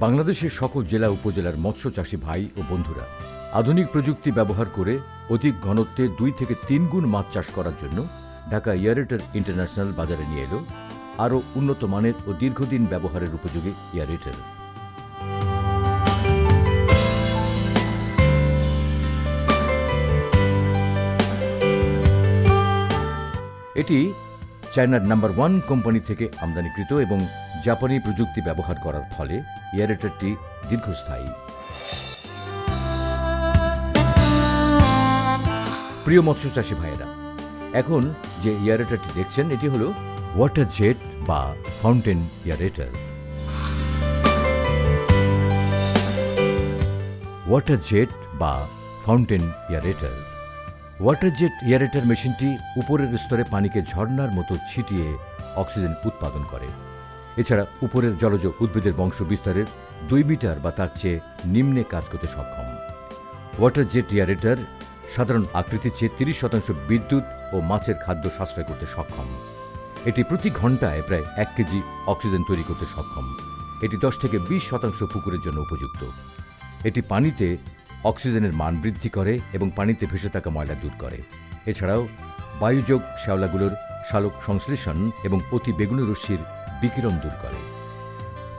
বাংলাদেশের সকল জেলা উপজেলার মৎস্য চাষী ভাই ও বন্ধুরা, আধুনিক প্রযুক্তি ব্যবহার করে অধিক ঘনত্বে দুই থেকে তিন গুণ মাছ চাষ করার জন্য ঢাকা ইয়ারেটার ইন্টারন্যাশনাল বাজারে নিয়ে এলো আরও উন্নত মানের ও দীর্ঘদিন ব্যবহারের উপযোগী ইয়ারেটার এটি চায়নার নাম্বার ওয়ান কোম্পানি থেকে আমদানিকৃত এবং জাপানি প্রযুক্তি ব্যবহার করার ফলে এয়ারেটারটি দীর্ঘস্থায়ী। প্রিয় মৎস্য চাষী ভাইয়েরা, এখন যে ইয়ারেটারটি দেখছেন, এটি হলো ওয়াটার জেট বা ফাউন্টেন ইয়ারেটার ওয়াটার জেট বা fountain aerator water jet aerator মেশিনটি উপরের স্তরে পানিকে ঝর্ণার মতো ছিটিয়ে অক্সিজেন উৎপাদন করে। এছাড়া উপরের জলজ উদ্ভিদের বংশ বিস্তারের দুই মিটার বা তার চেয়ে নিম্নে কাজ করতে সক্ষম। ওয়াটার জেট ইয়ারেটার সাধারণ আকৃতির চেয়ে তিরিশ শতাংশ বিদ্যুৎ ও মাছের খাদ্য সাশ্রয় করতে সক্ষম। এটি প্রতি ঘন্টায় প্রায় এক কেজি অক্সিজেন তৈরি করতে সক্ষম। এটি দশ থেকে বিশ শতাংশ পুকুরের জন্য উপযুক্ত। এটি পানিতে অক্সিজেনের মান বৃদ্ধি করে এবং পানিতে ভেসে থাকা ময়লা দূর করে। এছাড়াও বায়ুযোগ শ্যাওলাগুলোর শালক সংশ্লেষণ এবং অতি বেগুনি রশ্মির বিকিরণ দূর করে।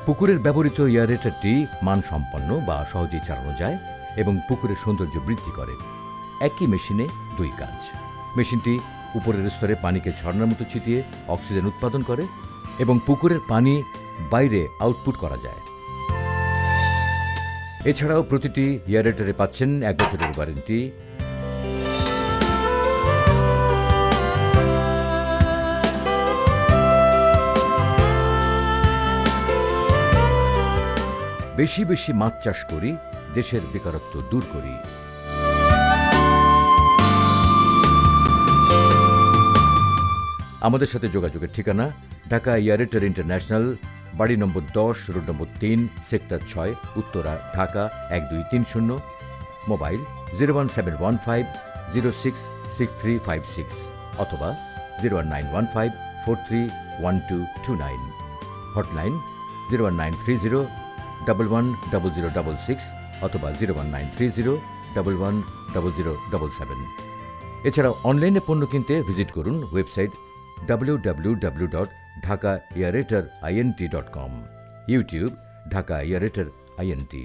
পুকুরের ব্যবহৃত এয়ারেটারটি মানসম্পন্ন বা সহজেই চালানো যায় এবং পুকুরের সৌন্দর্য বৃদ্ধি করে। একই মেশিনে দুই কাজ। মেশিনটি উপরের স্তরে পানিকে ঝর্ণার মতো ছিটিয়ে অক্সিজেন উৎপাদন করে এবং পুকুরের পানি বাইরে আউটপুট করা যায়। এছাড়াও প্রতিটি ইয়ারেটারে পাচ্ছেন এক বছরের ওয়ারেন্টি বেশি বেশি মাছ চাষ করি, দেশের বেকারত্ব দূর করি। আমাদের সাথে যোগাযোগের ঠিকানা, ঢাকা ইয়ারেটার ইন্টারন্যাশনাল, বাড়ি নম্বর দশ, রোড নম্বর তিন, সেক্টর ছয়, উত্তরা, ঢাকা এক দুই তিন শূন্য, mobile zero one seven one five zero six six three five six অথবা zero one nine one five four three one two two nine. Hotline zero one nine three zero double one double zero double six অথবা zero one nine three zero double one double zero double seven এছাড়াও অনলাইনে পণ্য কিনতে visit করুন website W W W dot Dhaka aerator INT dot com YouTube Dhaka aerator INT